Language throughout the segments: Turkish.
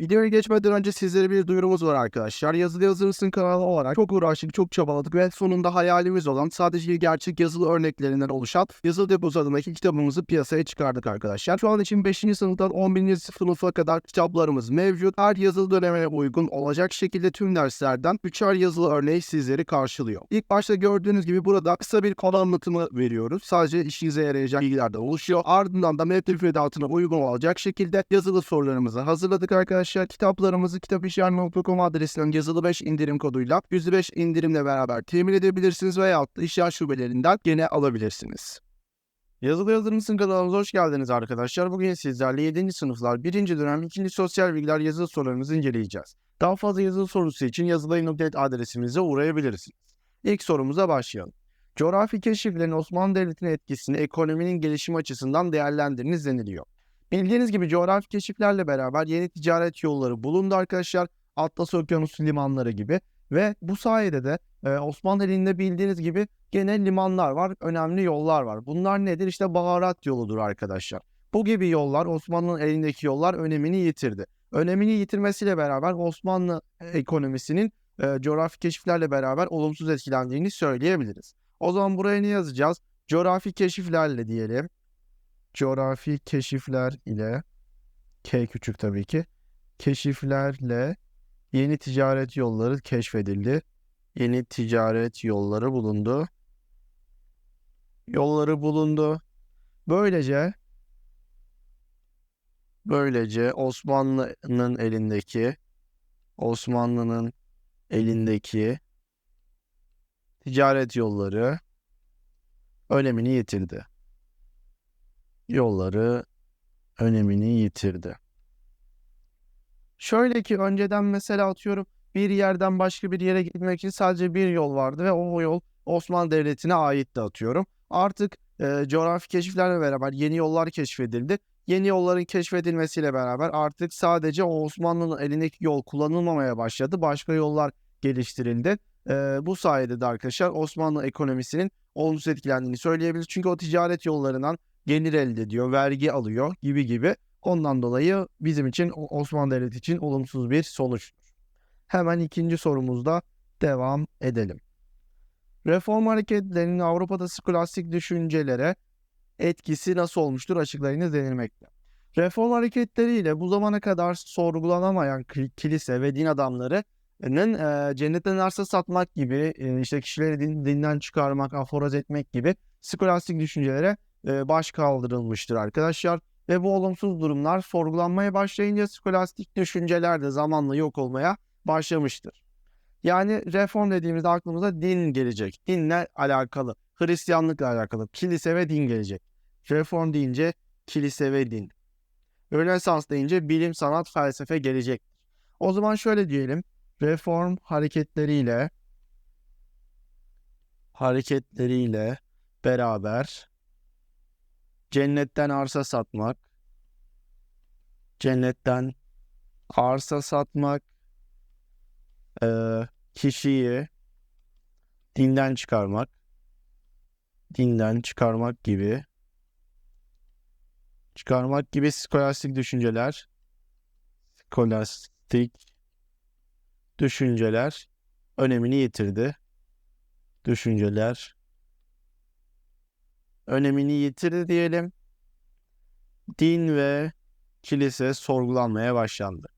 Videoya geçmeden önce sizlere bir duyurumuz var arkadaşlar. Yazılı Yazır mısın kanalı olarak çok uğraştık, çok çabaladık ve sonunda hayalimiz olan sadece gerçek yazılı örneklerinden oluşan Yazılı Deposu adındaki kitabımızı piyasaya çıkardık arkadaşlar. Şu an için 5. sınıftan 11. sınıfa kadar kitaplarımız mevcut. Her yazılı döneme uygun olacak şekilde tüm derslerden 3'er yazılı örneği sizleri karşılıyor. İlk başta gördüğünüz gibi burada kısa bir konu anlatımı veriyoruz. Sadece işinize yarayacak bilgilerden oluşuyor. Ardından da metni müfredatına uygun olacak şekilde yazılı sorularımızı hazırladık arkadaşlar. Kitaplarımızı kitapişyer.com adresinden yazılı 5 indirim koduyla %5 indirimle beraber temin edebilirsiniz veyahut da işler şubelerinden gene alabilirsiniz. Yazılı Yazır mısın kanalımıza hoş geldiniz arkadaşlar. Bugün sizlerle 7. sınıflar 1. dönem 2. sosyal bilgiler yazılı sorularımızı inceleyeceğiz. Daha fazla yazılı sorusu için yazılayı.net adresimize uğrayabilirsiniz. İlk sorumuza başlayalım. Coğrafi keşiflerin Osmanlı Devleti'nin etkisini ekonominin gelişimi açısından değerlendiriniz deniliyor. Bildiğiniz gibi coğrafi keşiflerle beraber yeni ticaret yolları bulundu arkadaşlar. Atlas Okyanusu limanları gibi ve bu sayede de e, Osmanlı elinde bildiğiniz gibi gene limanlar var, önemli yollar var. Bunlar nedir? İşte baharat yoludur arkadaşlar. Bu gibi yollar Osmanlı'nın elindeki yollar önemini yitirdi. Önemini yitirmesiyle beraber Osmanlı ekonomisinin e, coğrafi keşiflerle beraber olumsuz etkilendiğini söyleyebiliriz. O zaman buraya ne yazacağız? Coğrafi keşiflerle diyelim. Coğrafi keşifler ile K küçük tabii ki. Keşiflerle yeni ticaret yolları keşfedildi. Yeni ticaret yolları bulundu. Yolları bulundu. Böylece böylece Osmanlı'nın elindeki Osmanlı'nın elindeki ticaret yolları önemini yitirdi. Yolları önemini yitirdi. Şöyle ki önceden mesela atıyorum bir yerden başka bir yere gitmek için sadece bir yol vardı ve o yol Osmanlı Devleti'ne aitti atıyorum. Artık e, coğrafi keşiflerle beraber yeni yollar keşfedildi. Yeni yolların keşfedilmesiyle beraber artık sadece o Osmanlı'nın elindeki yol kullanılmamaya başladı. Başka yollar geliştirildi. E, bu sayede de arkadaşlar Osmanlı ekonomisinin olumsuz etkilendiğini söyleyebiliriz. Çünkü o ticaret yollarından gelir elde ediyor, vergi alıyor gibi gibi. Ondan dolayı bizim için Osmanlı Devleti için olumsuz bir sonuçtur. Hemen ikinci sorumuzda devam edelim. Reform hareketlerinin Avrupa'da skolastik düşüncelere etkisi nasıl olmuştur açıklayınız denilmekte. Reform hareketleriyle bu zamana kadar sorgulanamayan kilise ve din adamlarının e, cennetten arsa satmak gibi, e, işte kişileri din, dinden çıkarmak, aforoz etmek gibi skolastik düşüncelere e, baş kaldırılmıştır arkadaşlar. Ve bu olumsuz durumlar sorgulanmaya başlayınca skolastik düşünceler de zamanla yok olmaya başlamıştır. Yani reform dediğimizde aklımıza din gelecek. Dinle alakalı, Hristiyanlıkla alakalı, kilise ve din gelecek. Reform deyince kilise ve din. Rönesans deyince bilim, sanat, felsefe gelecektir. O zaman şöyle diyelim. Reform hareketleriyle hareketleriyle beraber cennetten arsa satmak, cennetten arsa satmak, e, kişiyi dinden çıkarmak, dinden çıkarmak gibi çıkarmak gibi skolastik düşünceler, skolastik düşünceler önemini yitirdi. Düşünceler önemini yitirdi diyelim. Din ve kilise sorgulanmaya başlandı.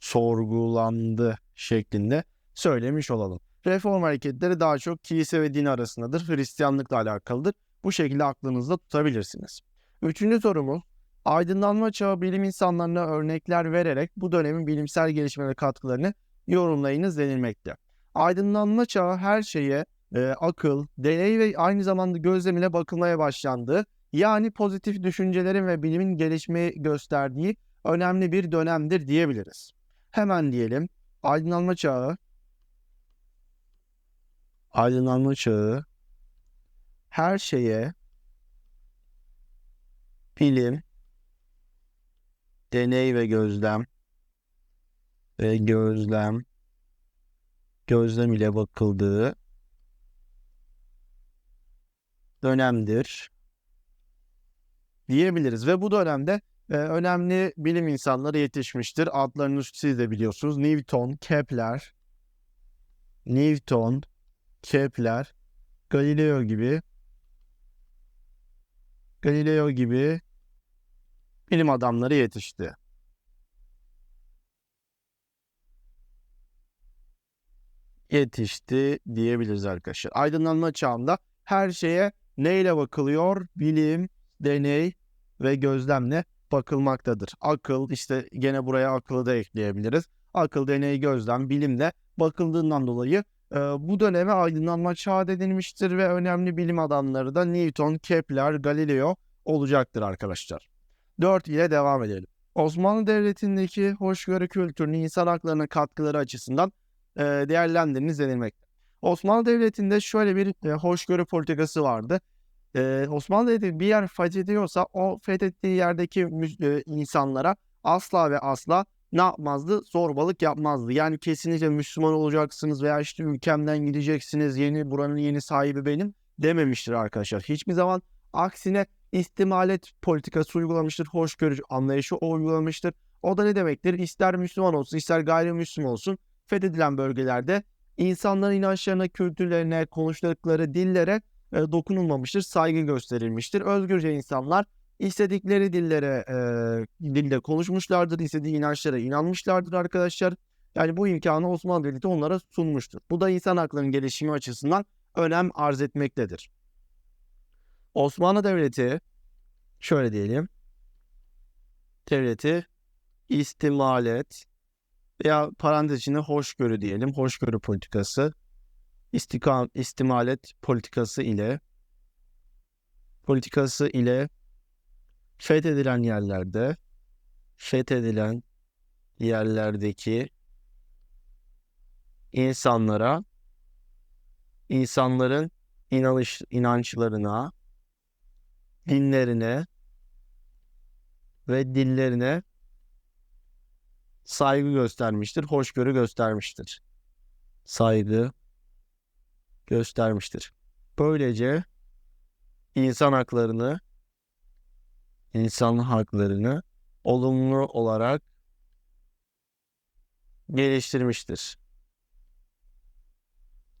Sorgulandı şeklinde söylemiş olalım. Reform hareketleri daha çok kilise ve din arasındadır. Hristiyanlıkla alakalıdır. Bu şekilde aklınızda tutabilirsiniz. Üçüncü sorumuz. Aydınlanma çağı bilim insanlarına örnekler vererek bu dönemin bilimsel gelişmelere katkılarını yorumlayınız denilmekte. Aydınlanma çağı her şeye e, akıl, deney ve aynı zamanda gözlem ile bakılmaya başlandığı, yani pozitif düşüncelerin ve bilimin gelişmeyi gösterdiği önemli bir dönemdir diyebiliriz. Hemen diyelim, aydınlanma çağı, aydınlanma çağı. Her şeye bilim, deney ve gözlem ve gözlem gözlem ile bakıldığı dönemdir diyebiliriz ve bu dönemde e, önemli bilim insanları yetişmiştir. Adlarını siz de biliyorsunuz. Newton, Kepler, Newton, Kepler, Galileo gibi Galileo gibi bilim adamları yetişti. Yetişti diyebiliriz arkadaşlar. Aydınlanma çağında her şeye neyle bakılıyor? Bilim, deney ve gözlemle bakılmaktadır. Akıl işte gene buraya akıllı da ekleyebiliriz. Akıl, deney, gözlem, bilimle bakıldığından dolayı e, bu döneme aydınlanma çağı denilmiştir ve önemli bilim adamları da Newton, Kepler, Galileo olacaktır arkadaşlar. 4 ile devam edelim. Osmanlı Devleti'ndeki hoşgörü kültürünün insan haklarına katkıları açısından e, değerlendirilmeniz denilmekte. Osmanlı Devleti'nde şöyle bir e, hoşgörü politikası vardı. E, Osmanlı Devleti bir yer fethediyorsa o fethettiği yerdeki e, insanlara asla ve asla ne yapmazdı? Zorbalık yapmazdı. Yani kesinlikle Müslüman olacaksınız veya işte ülkemden gideceksiniz, yeni buranın yeni sahibi benim dememiştir arkadaşlar. Hiçbir zaman aksine istimalet politikası uygulamıştır, hoşgörü anlayışı uygulamıştır. O da ne demektir? İster Müslüman olsun, ister gayrimüslim olsun fethedilen bölgelerde insanların inançlarına, kültürlerine, konuştukları dillere e, dokunulmamıştır, saygı gösterilmiştir. Özgürce insanlar istedikleri dillere e, dilde konuşmuşlardır, istediği inançlara inanmışlardır arkadaşlar. Yani bu imkanı Osmanlı Devleti onlara sunmuştur. Bu da insan haklarının gelişimi açısından önem arz etmektedir. Osmanlı Devleti şöyle diyelim. Devleti istimalet veya parantez içinde hoşgörü diyelim. Hoşgörü politikası istikam istimalet politikası ile politikası ile fethedilen yerlerde fethedilen yerlerdeki insanlara insanların inanış inançlarına dinlerine ve dillerine saygı göstermiştir, hoşgörü göstermiştir. Saygı göstermiştir. Böylece insan haklarını insan haklarını olumlu olarak geliştirmiştir.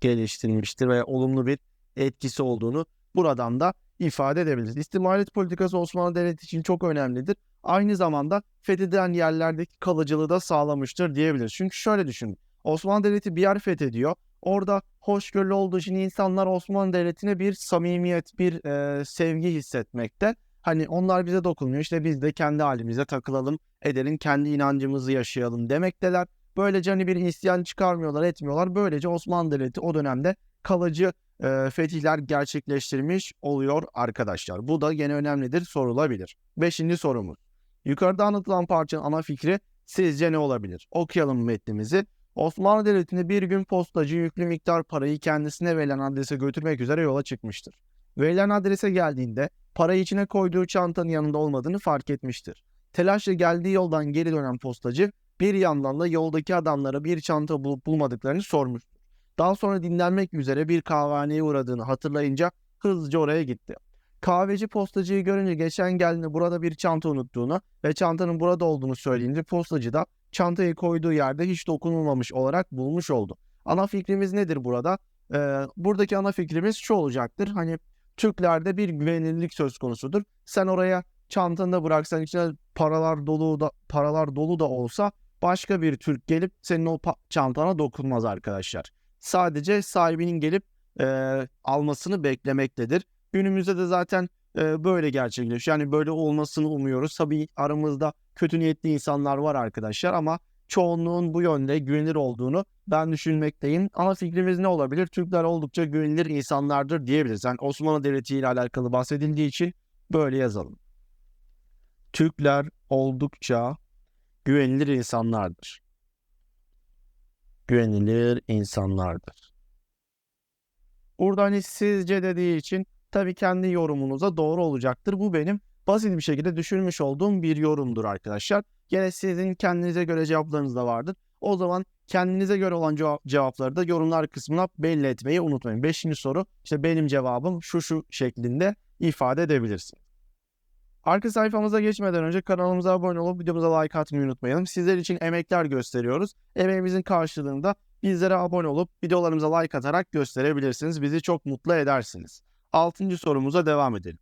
Geliştirmiştir ve olumlu bir etkisi olduğunu buradan da ifade edebiliriz. İstimalet politikası Osmanlı Devleti için çok önemlidir. Aynı zamanda fethedilen yerlerdeki kalıcılığı da sağlamıştır diyebiliriz. Çünkü şöyle düşünün. Osmanlı Devleti bir yer fethediyor. Orada hoşgörülü olduğu için insanlar Osmanlı Devleti'ne bir samimiyet, bir e, sevgi hissetmekte. Hani onlar bize dokunmuyor. İşte biz de kendi halimize takılalım, edelim, kendi inancımızı yaşayalım demekteler. Böylece hani bir isyan çıkarmıyorlar, etmiyorlar. Böylece Osmanlı Devleti o dönemde kalıcı e, fetihler gerçekleştirmiş oluyor arkadaşlar. Bu da gene önemlidir, sorulabilir. Beşinci sorumuz. Yukarıda anlatılan parçanın ana fikri sizce ne olabilir? Okuyalım metnimizi. Osmanlı Devleti'nde bir gün postacı yüklü miktar parayı kendisine verilen adrese götürmek üzere yola çıkmıştır. Verilen adrese geldiğinde parayı içine koyduğu çantanın yanında olmadığını fark etmiştir. Telaşla geldiği yoldan geri dönen postacı bir yandan da yoldaki adamlara bir çanta bulup bulmadıklarını sormuştur. Daha sonra dinlenmek üzere bir kahvehaneye uğradığını hatırlayınca hızlıca oraya gitti. Kahveci postacıyı görünce geçen geldiğinde burada bir çanta unuttuğunu ve çantanın burada olduğunu söyleyince postacı da çantayı koyduğu yerde hiç dokunulmamış olarak bulmuş oldu. Ana fikrimiz nedir burada? Ee, buradaki ana fikrimiz şu olacaktır. Hani Türklerde bir güvenilirlik söz konusudur. Sen oraya çantanda bıraksan içine paralar dolu da paralar dolu da olsa başka bir Türk gelip senin o çantana dokunmaz arkadaşlar. Sadece sahibinin gelip e, almasını beklemektedir. Günümüzde de zaten e, böyle gerçekleşiyor. Yani böyle olmasını umuyoruz. Tabii aramızda kötü niyetli insanlar var arkadaşlar ama çoğunluğun bu yönde güvenilir olduğunu ben düşünmekteyim. Ana fikrimiz ne olabilir? Türkler oldukça güvenilir insanlardır diyebiliriz. Yani Osmanlı Devleti ile alakalı bahsedildiği için böyle yazalım. Türkler oldukça güvenilir insanlardır. Güvenilir insanlardır. Burada hani sizce dediği için tabii kendi yorumunuza doğru olacaktır. Bu benim basit bir şekilde düşünmüş olduğum bir yorumdur arkadaşlar. Yine sizin kendinize göre cevaplarınız da vardır. O zaman kendinize göre olan cevap, cevapları da yorumlar kısmına belli etmeyi unutmayın. Beşinci soru işte benim cevabım şu şu şeklinde ifade edebilirsin. Arka sayfamıza geçmeden önce kanalımıza abone olup videomuza like atmayı unutmayalım. Sizler için emekler gösteriyoruz. Emeğimizin karşılığında bizlere abone olup videolarımıza like atarak gösterebilirsiniz. Bizi çok mutlu edersiniz. Altıncı sorumuza devam edelim.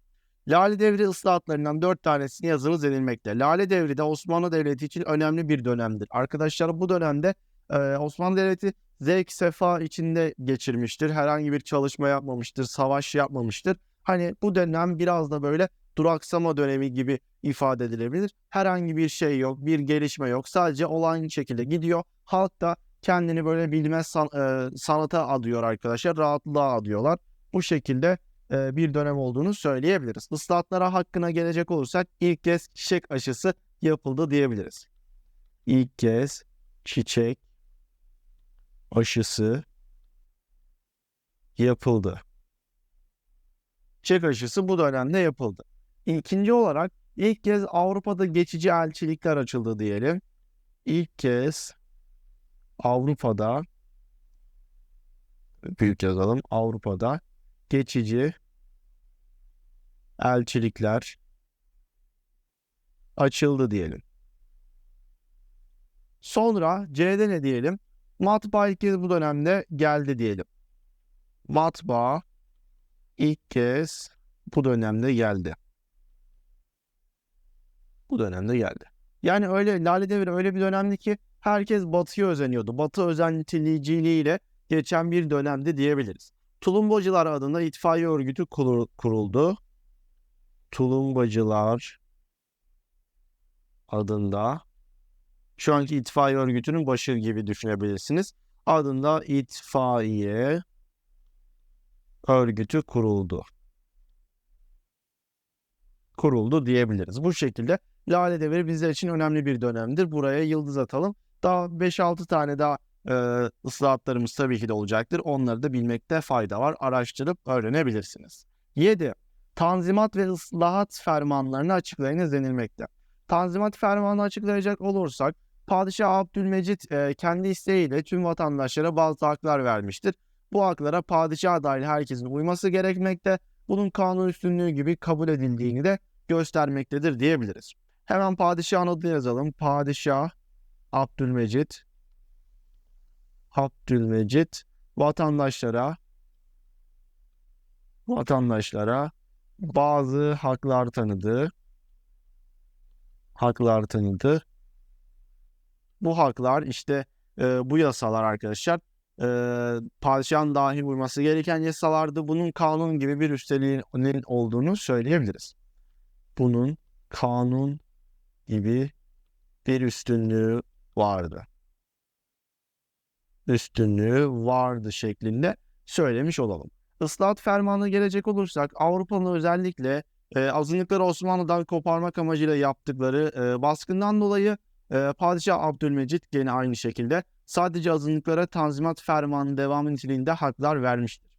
Lale Devri ıslahatlarından dört tanesini yazınız denilmekte. Lale Devri de Osmanlı Devleti için önemli bir dönemdir. Arkadaşlar bu dönemde e, Osmanlı Devleti zevk sefa içinde geçirmiştir. Herhangi bir çalışma yapmamıştır, savaş yapmamıştır. Hani bu dönem biraz da böyle duraksama dönemi gibi ifade edilebilir. Herhangi bir şey yok, bir gelişme yok. Sadece olan şekilde gidiyor. Halk da kendini böyle bilmez san- e, sanata adıyor arkadaşlar. Rahatlığa adıyorlar. Bu şekilde bir dönem olduğunu söyleyebiliriz. Islahatlara hakkına gelecek olursak ilk kez çiçek aşısı yapıldı diyebiliriz. İlk kez çiçek aşısı yapıldı. Çiçek aşısı bu dönemde yapıldı. İkinci olarak ilk kez Avrupa'da geçici elçilikler açıldı diyelim. İlk kez Avrupa'da büyük yazalım Avrupa'da geçici elçilikler açıldı diyelim. Sonra C'de ne diyelim? Matbaa ilk kez bu dönemde geldi diyelim. Matbaa ilk kez bu dönemde geldi. Bu dönemde geldi. Yani öyle Lale Devri öyle bir dönemdi ki herkes Batı'ya özeniyordu. Batı özentiliciliğiyle geçen bir dönemdi diyebiliriz. Tulumbacılar adında itfaiye örgütü kurul- kuruldu. Tulumbacılar adında şu anki itfaiye örgütünün başı gibi düşünebilirsiniz. Adında itfaiye örgütü kuruldu. Kuruldu diyebiliriz. Bu şekilde Lale Devri bizler için önemli bir dönemdir. Buraya yıldız atalım. Daha 5-6 tane daha e, ıslahatlarımız tabii ki de olacaktır. Onları da bilmekte fayda var. Araştırıp öğrenebilirsiniz. 7. Tanzimat ve ıslahat fermanlarını açıklayınız denilmekte. Tanzimat fermanını açıklayacak olursak Padişah Abdülmecit e, kendi isteğiyle tüm vatandaşlara bazı haklar vermiştir. Bu haklara padişah dahil herkesin uyması gerekmekte. Bunun kanun üstünlüğü gibi kabul edildiğini de göstermektedir diyebiliriz. Hemen padişahın adını yazalım. Padişah Abdülmecit Abdülmecit vatandaşlara vatandaşlara bazı haklar tanıdı. Haklar tanıdı. Bu haklar işte e, bu yasalar arkadaşlar e, padişahın dahi uyması gereken yasalardı. Bunun kanun gibi bir üsteliğinin olduğunu söyleyebiliriz. Bunun kanun gibi bir üstünlüğü vardı. Üstünlüğü vardı şeklinde söylemiş olalım. Islahat fermanına gelecek olursak Avrupa'nın özellikle e, azınlıkları Osmanlı'dan koparmak amacıyla yaptıkları e, baskından dolayı e, Padişah Abdülmecit gene aynı şekilde sadece azınlıklara tanzimat fermanı devamı niteliğinde haklar vermiştir.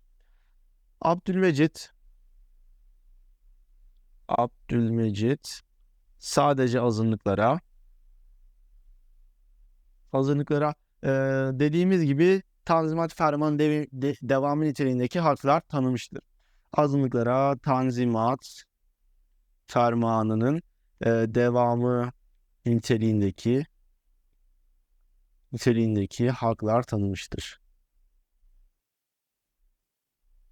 Abdülmecit Abdülmecit sadece azınlıklara azınlıklara e, dediğimiz gibi Tanzimat Fermanı devi- de, devamı niteliğindeki haklar tanımıştır. Azınlıklara Tanzimat Fermanı'nın e, devamı niteliğindeki niteliğindeki haklar tanımıştır.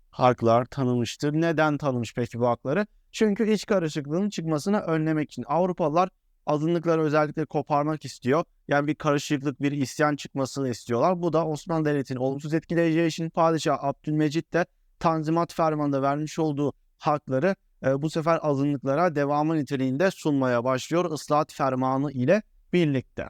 Haklar tanımıştır. Neden tanımış peki bu hakları? Çünkü iç karışıklığın çıkmasını önlemek için Avrupalılar azınlıkları özellikle koparmak istiyor. Yani bir karışıklık, bir isyan çıkmasını istiyorlar. Bu da Osmanlı Devleti'ni olumsuz etkileyeceği için Padişah Abdülmecit de Tanzimat Fermanı'nda vermiş olduğu hakları e, bu sefer azınlıklara devamı niteliğinde sunmaya başlıyor ıslahat fermanı ile birlikte.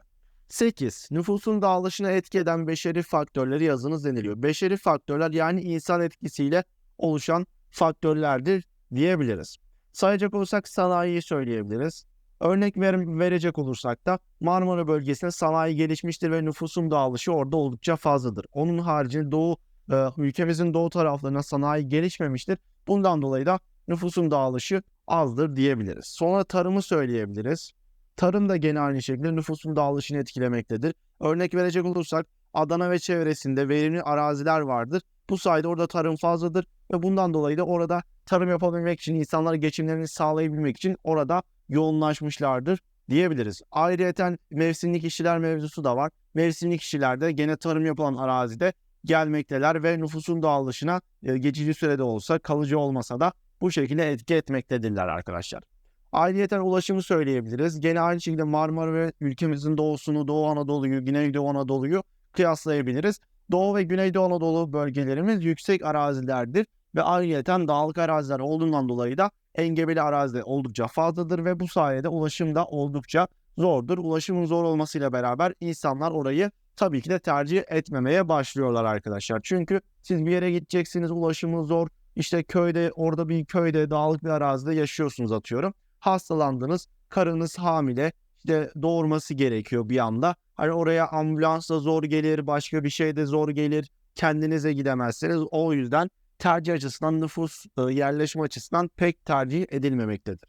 8. Nüfusun dağılışına etki eden beşeri faktörleri yazınız deniliyor. Beşeri faktörler yani insan etkisiyle oluşan faktörlerdir diyebiliriz. Sayacak olursak sanayiyi söyleyebiliriz. Örnek ver- verecek olursak da Marmara bölgesinde sanayi gelişmiştir ve nüfusun dağılışı orada oldukça fazladır. Onun haricinde doğu e, ülkemizin doğu taraflarına sanayi gelişmemiştir. Bundan dolayı da nüfusun dağılışı azdır diyebiliriz. Sonra tarımı söyleyebiliriz. Tarım da gene aynı şekilde nüfusun dağılışını etkilemektedir. Örnek verecek olursak Adana ve çevresinde verimli araziler vardır. Bu sayede orada tarım fazladır. ve bundan dolayı da orada tarım yapabilmek için, insanlar geçimlerini sağlayabilmek için orada yoğunlaşmışlardır diyebiliriz. Ayrıca mevsimlik işçiler mevzusu da var. Mevsimlik işçilerde gene tarım yapılan arazide gelmekteler ve nüfusun dağılışına e, geçici sürede olsa kalıcı olmasa da bu şekilde etki etmektedirler arkadaşlar. Ayrıca ulaşımı söyleyebiliriz. Gene aynı şekilde Marmara ve ülkemizin doğusunu, Doğu Anadolu'yu, Güneydoğu Anadolu'yu kıyaslayabiliriz. Doğu ve Güneydoğu Anadolu bölgelerimiz yüksek arazilerdir ve ayrıca dağlık araziler olduğundan dolayı da engebeli arazi oldukça fazladır ve bu sayede ulaşım da oldukça zordur. Ulaşımın zor olmasıyla beraber insanlar orayı tabii ki de tercih etmemeye başlıyorlar arkadaşlar. Çünkü siz bir yere gideceksiniz, ulaşımı zor. İşte köyde, orada bir köyde, dağlık bir arazide yaşıyorsunuz atıyorum. Hastalandınız, karınız hamile, işte doğurması gerekiyor bir anda. Hani oraya ambulans da zor gelir, başka bir şey de zor gelir. Kendinize gidemezsiniz. O yüzden tercih açısından, nüfus e, yerleşme açısından pek tercih edilmemektedir.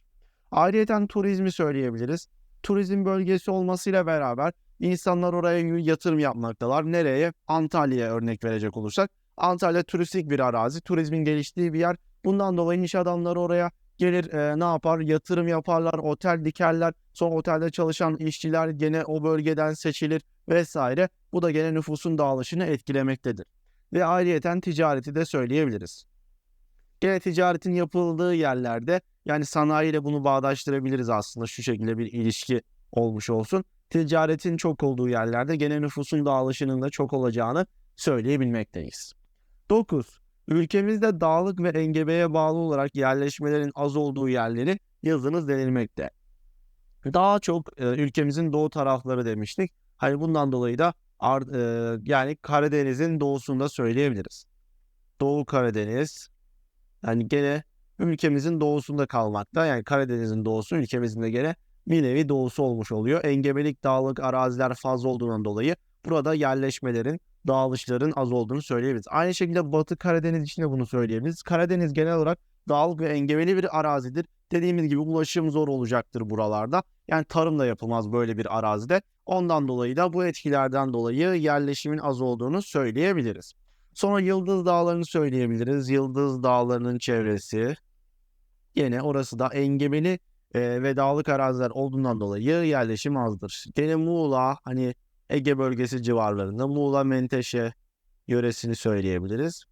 Ayrıca turizmi söyleyebiliriz. Turizm bölgesi olmasıyla beraber insanlar oraya yatırım yapmaktalar. Nereye? Antalya'ya örnek verecek olursak. Antalya turistik bir arazi, turizmin geliştiği bir yer. Bundan dolayı iş adamları oraya gelir e, ne yapar? Yatırım yaparlar, otel dikerler. Sonra otelde çalışan işçiler gene o bölgeden seçilir vesaire. Bu da gene nüfusun dağılışını etkilemektedir. Ve ayrıyeten ticareti de söyleyebiliriz. Gene ticaretin yapıldığı yerlerde yani sanayiyle bunu bağdaştırabiliriz aslında şu şekilde bir ilişki olmuş olsun. Ticaretin çok olduğu yerlerde gene nüfusun dağılışının da çok olacağını söyleyebilmekteyiz. 9. Ülkemizde dağlık ve engebeye bağlı olarak yerleşmelerin az olduğu yerleri yazınız denilmekte. Daha çok e, ülkemizin doğu tarafları demiştik. Hani bundan dolayı da Ar, e, yani Karadeniz'in doğusunda söyleyebiliriz. Doğu Karadeniz yani gene ülkemizin doğusunda kalmakta. Yani Karadeniz'in doğusu ülkemizin de gene bir nevi doğusu olmuş oluyor. Engebelik dağlık araziler fazla olduğundan dolayı burada yerleşmelerin, dağılışların az olduğunu söyleyebiliriz. Aynı şekilde Batı Karadeniz için de bunu söyleyebiliriz. Karadeniz genel olarak dağlık ve engebeli bir arazidir. Dediğimiz gibi ulaşım zor olacaktır buralarda. Yani tarım da yapılmaz böyle bir arazide. Ondan dolayı da bu etkilerden dolayı yerleşimin az olduğunu söyleyebiliriz. Sonra Yıldız Dağları'nı söyleyebiliriz. Yıldız Dağları'nın çevresi. Yine orası da engebeli e, ve dağlık araziler olduğundan dolayı yerleşim azdır. Gene Muğla hani Ege bölgesi civarlarında Muğla Menteşe yöresini söyleyebiliriz.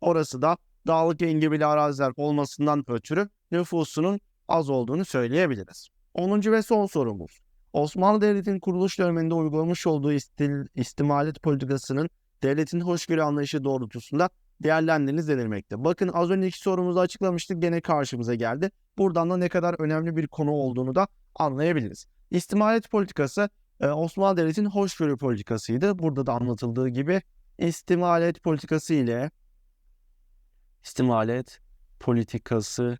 Orası da dağlık engebeli araziler olmasından ötürü nüfusunun az olduğunu söyleyebiliriz. 10. ve son sorumuz. Osmanlı Devleti'nin kuruluş döneminde uygulamış olduğu istil, istimalet politikasının devletin hoşgörü anlayışı doğrultusunda değerlendiriniz denilmekte. Bakın az önceki sorumuzu açıklamıştık gene karşımıza geldi. Buradan da ne kadar önemli bir konu olduğunu da anlayabiliriz. İstimalet politikası e, Osmanlı Devleti'nin hoşgörü politikasıydı. Burada da anlatıldığı gibi istimalet politikası ile istimalet politikası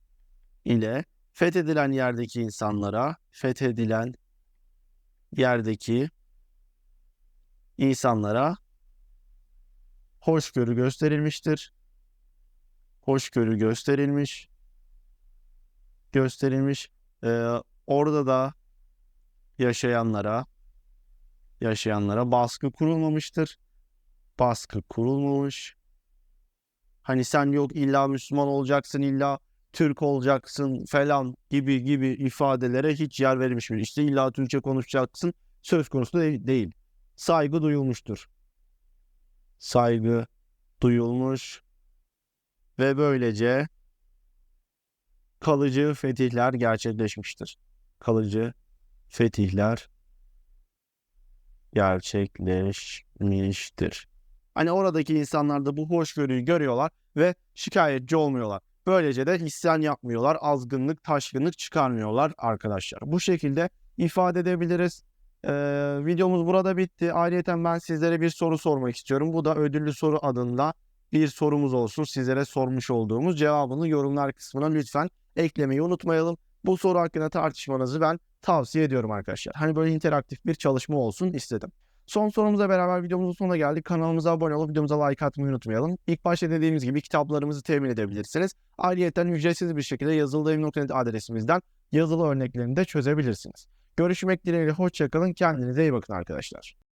ile fethedilen yerdeki insanlara fethedilen yerdeki insanlara hoşgörü gösterilmiştir. Hoşgörü gösterilmiş. Gösterilmiş. Ee, orada da yaşayanlara yaşayanlara baskı kurulmamıştır. Baskı kurulmamış. Hani sen yok illa Müslüman olacaksın, illa Türk olacaksın falan gibi gibi ifadelere hiç yer verilmiş mi? İşte illa Türkçe konuşacaksın söz konusu de- değil. Saygı duyulmuştur. Saygı duyulmuş ve böylece kalıcı fetihler gerçekleşmiştir. Kalıcı fetihler gerçekleşmiştir. Hani oradaki insanlar da bu hoşgörüyü görüyorlar ve şikayetçi olmuyorlar. Böylece de isyan yapmıyorlar, azgınlık, taşkınlık çıkarmıyorlar arkadaşlar. Bu şekilde ifade edebiliriz. Ee, videomuz burada bitti. Ayrıca ben sizlere bir soru sormak istiyorum. Bu da ödüllü soru adında bir sorumuz olsun. Sizlere sormuş olduğumuz cevabını yorumlar kısmına lütfen eklemeyi unutmayalım. Bu soru hakkında tartışmanızı ben tavsiye ediyorum arkadaşlar. Hani böyle interaktif bir çalışma olsun istedim. Son sorumuza beraber videomuzun sonuna geldik. Kanalımıza abone olup videomuza like atmayı unutmayalım. İlk başta dediğimiz gibi kitaplarımızı temin edebilirsiniz. Ayrıca ücretsiz bir şekilde yazılıdayım.net adresimizden yazılı örneklerini de çözebilirsiniz. Görüşmek dileğiyle hoşçakalın. Kendinize iyi bakın arkadaşlar.